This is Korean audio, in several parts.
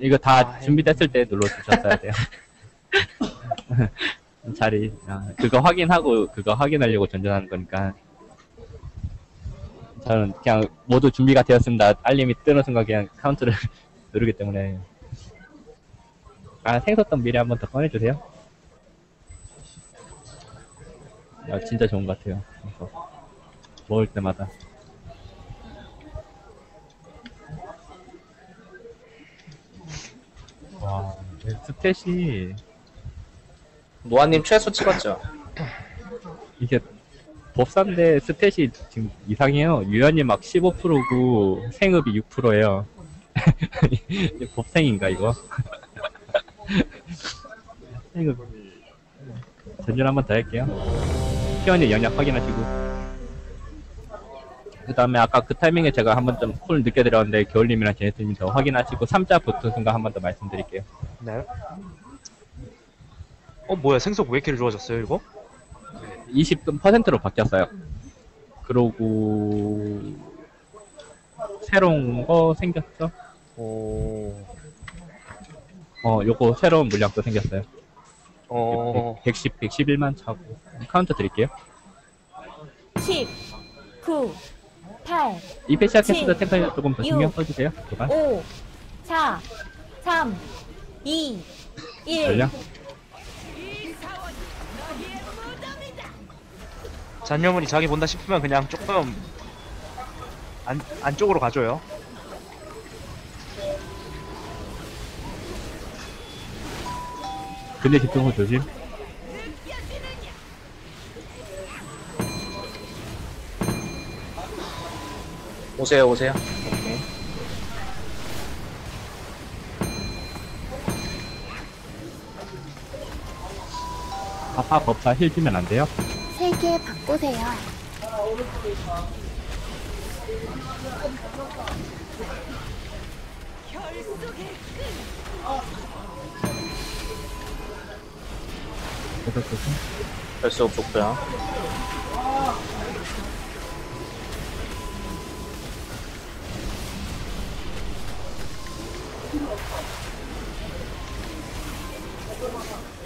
이거 다 아, 준비됐을 때 눌러 주셨어야 돼요. 자리, 아, 그거 확인하고, 그거 확인하려고 전전하는 거니까. 저는 그냥 모두 준비가 되었습니다. 알림이 뜨는 순간 그냥 카운트를 누르기 때문에. 아, 생소떤 미리 한번 더 꺼내주세요. 아, 진짜 좋은 것 같아요. 먹을 때마다. 와, 네, 스탯이 노아님 최소 찍었죠? 이게 법사인데 스탯이 지금 이상해요. 유연이 막 15%고 생읍이 6%예요. 법생인가 이거? 생읍 전전 한번 더 할게요. 피언이 영역 확인하시고. 그 다음에 아까 그 타이밍에 제가 한 번좀 콜 늦게 들었는데 겨울님이랑 제네스님 더 확인하시고 3자 붙은 순간 한 번 더 말씀드릴게요. 네. 어 뭐야 생석 왜 이렇게 좋아졌어요 이거? 20%로 바뀌었어요. 그러고 새로운 거 생겼죠? 오. 어, 요거 새로운 물량도 생겼어요. 어. 110, 111만 차고 카운터 드릴게요. 10, 9, 8, 이 패시 아캐스트 칠, 템플 조금 더 신경 육, 써주세요. 도발 5, 4, 3, 2, 1. 전량. 잔여물이 자기 본다 싶으면 그냥 조금 안 안쪽으로 가줘요. 근데 집중호 조심. 오세요, 오세요. 오케이. 아파 법사 힐 주면 안 돼요? 세 개 바꾸세요. 계속 조심. 별수 좋고요.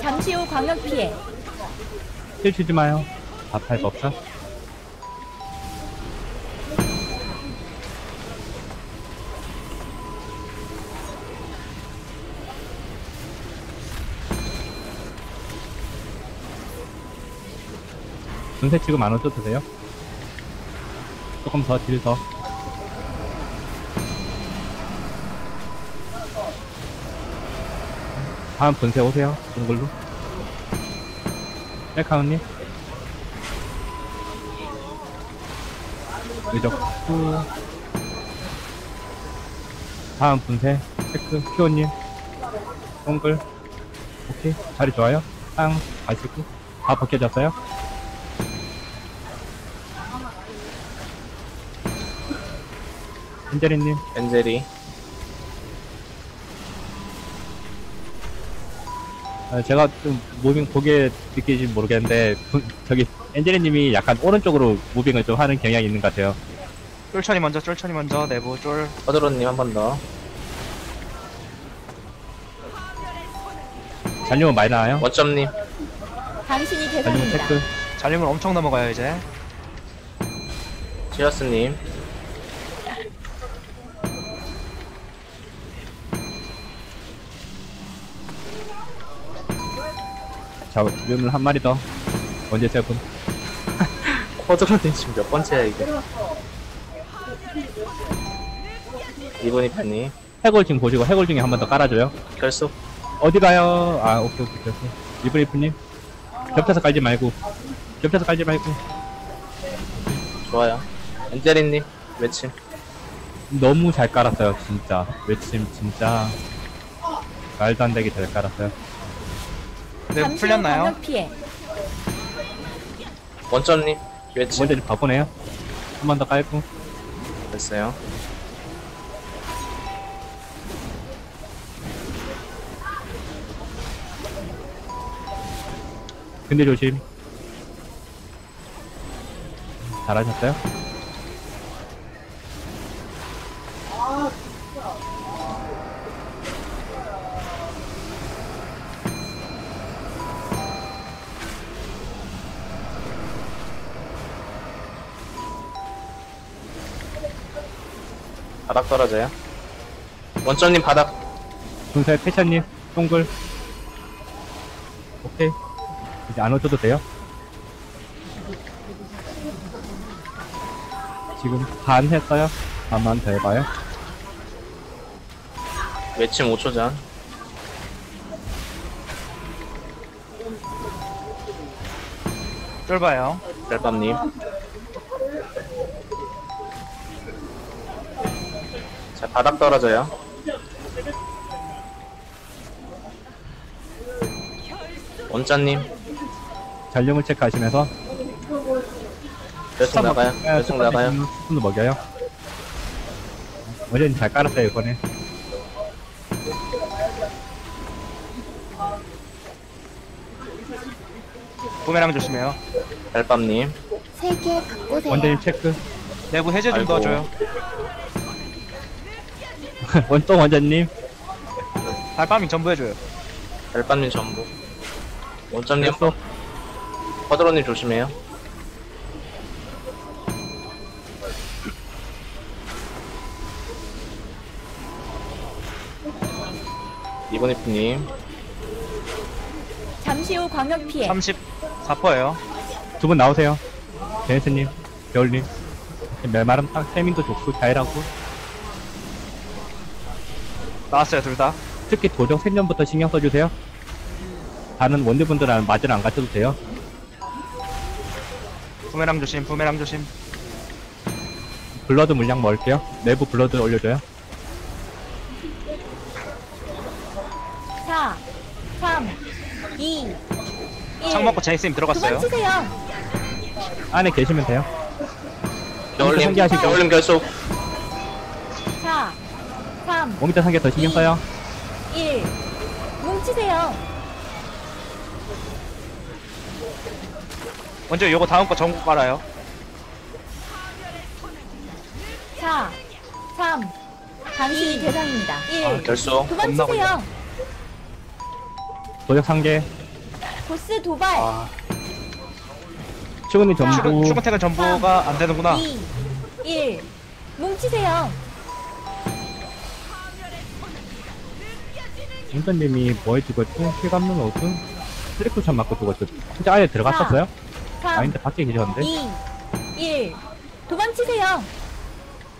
잠시 후 광역 피해. 힐 주지 마요. 아파의 법사. 분쇄 지금 안 오셔도 돼요? 조금 더, 딜 더. 다음 분쇄 오세요. 동글로. 헬카운님. 의적 후. 다음 분쇄. 체크. 피오님. 동글. 오케이. 자리 좋아요. 땅. 가시고. 다 벗겨졌어요. 엔젤리님. 엔젤이. 아, 제가 좀 무빙 보게 느끼지 모르겠는데 분- 저기 엔젤리님이 약간 오른쪽으로 무빙을 좀 하는 경향이 있는 것 같아요. 쫄천이 먼저 쫄천이 먼저 내부 쫄. 허드로님 한 번 더. 잔류은 많이 나와요. 원점님. 당신이 잔류은 대상입니다. 체크. 잔여물 엄청 넘어가요 이제. 지어스님. 자, 유물 한 마리 더. 언제 세분? 허드로님 지금 몇 번째야, 이게. 이분이 팬님. 해골 지금 보시고 해골 중에 한 번 더 깔아줘요. 결수. 어디 가요? 아, 오케이, 오케이, 오케이. 이브리프님. 겹쳐서 깔지 말고. 겹쳐서 깔지 말고. 좋아요. 엔젤리님. 외침. 너무 잘 깔았어요, 진짜. 외침, 진짜. 말도 안 되게 잘 깔았어요. 네 잠시 후 풀렸나요? 광역 피해. 원점님. 외침. 먼저 좀 바보네요. 한 번 더 깔고. 됐어요. 근데 조심. 잘하셨어요? 바닥 떨어져요. 원점님 바닥. 분사의 패션님, 동글. 오케이. 이제 안 오셔도 돼요. 지금 반 했어요. 반만 더 해봐요. 외침 5초 전. 쫄봐요. 별밤님. 자, 바닥 떨어져요. 원자님, 전력을 체크하시면서 결승 나가요. 결승 나가요. 수분도 먹여요. 어제는 잘 깔았어요, 이번에. 부메랑 조심해요. 별밤님, 세 개 바꾸세요. 원장님 체크. 내부 해제 좀 아이고. 넣어줘요. 원동 원장님. 달파밍 전부 해줘요. 별밤님 전부. 원점님, 됐어. 허드로님 조심해요. 이보니프님, 잠시 후 광역 피해. 34%예요. 두 분 나오세요. 제네스님, 겨울님. 멜마름 딱 세민도 좋고, 자일하고. 나왔어요, 둘 다. 특히 도적 생년부터 신경 써주세요. 다른 원대분들은 맞으러 안 가셔도 돼요. 부메랑 조심, 부메랑 조심. 블러드 물량 먹을게요. 내부 블러드 올려줘요. 4, 3, 2, 1. 창 먹고 제이스님 들어갔어요. 도망치세요. 안에 계시면 돼요. 겨울님, 상기하시고. 겨울님 결속. 4, 3, 모니터 상계 더 신경 써요. 1. 뭉치세요. 먼저 요거 다음 거 전국 깔아요. 4, 3. 당신이 대상입니다. 1. 결속. 도망치세요. 도적 상계. 보스 도발. 아, 추근이 전부. 출근, 출근 퇴근 전부가 안 되는구나. 2, 1. 뭉치세요. 윤선님이 뭐 해주겠지? 힐감는 어둠? 슬리쿠션 맞고 죽었죠. 진짜 아예 들어갔었어요? 3, 아닌데 밖에 계셨는데? 2, 1. 도망치세요.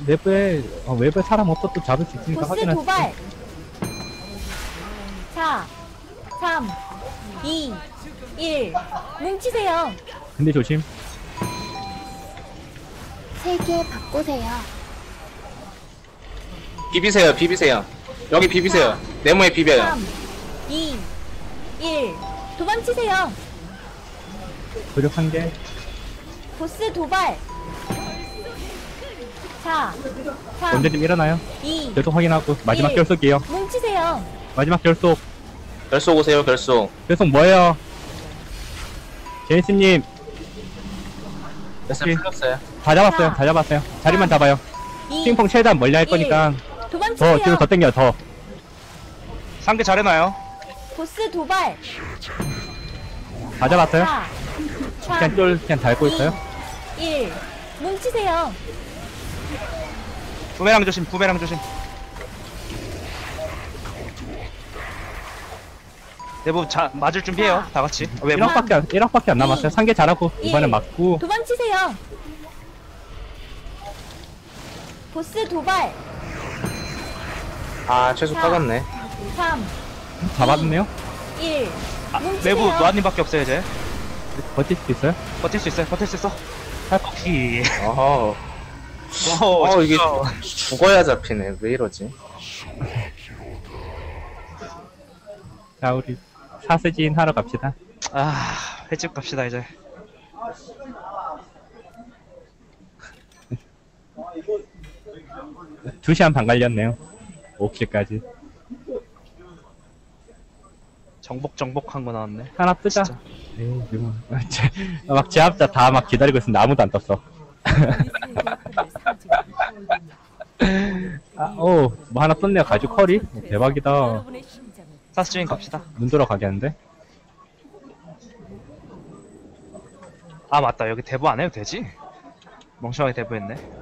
내부에, 어, 외부에 사람 없어도 잡을 수 있으니까 보스 확인하시고. 도발. 4, 3, 2, 1. 뭉치세요. 근데 조심. 세 개 바꾸세요. 비비세요, 비비세요. 여기 비비세요. 네모에 비벼요. 3, 2, 1. 도망치세요. 도적 상계. 보스 도발. 4, 3, 원대님 일어나요. 2, 계속 확인하고. 마지막 일. 결속이에요. 뭉치세요. 마지막 결속. 결속 오세요, 결속. 결속 뭐예요? 제니스님, 됐어요. 풀렸어요. 다 잡았어요. 자. 다 잡았어요. 자리만 잡아요. 2, 핑퐁 최대한 멀리 할 일. 거니까. 더, 뒤로 더 당겨요, 더. 상계 잘해놔요. 보스 도발. 다 잡았어요. 4, 그냥 3, 쫄, 그냥 달고 있어요. 1. 뭉치세요. 부메랑 조심, 부메랑 조심. 내부 자, 맞을 준비해요. 다 같이. 아, 외부. 1억밖에, 안- 1억밖에 안 남았어요. 상계 잘하고, 이번엔 일. 맞고. 도망치세요. 보스 도발. 아, 최소 자. 빠졌네. 3, 잡았네요. 1. 아, 뭉치세요. 내부 노아님밖에 없어요, 이제. 버틸 수 있어요? 버틸 수 있어요, 버틸 수 있어. 오케이. 어허. 오, 어, 이게 진짜. 죽어야 잡히네. 왜 이러지? 자, 우리 사스진 하러 갑시다. 아, 횟집 갑시다, 이제. 두시간반 걸렸네요. 옥시까지. 정복, 정복 한 거 나왔네. 하나 뜨자. 진짜. 에이, 이거. 제- 막 제압자 다 막 기다리고 있었는데 아무도 안 떴어. 아, 오, 뭐 하나 떴네요. 가죽 커리? 대박이다. 사스주인 갑시다. 눈 돌아가겠는데? 아, 맞다. 여기 대부 안 해도 되지? 멍청하게 대부했네.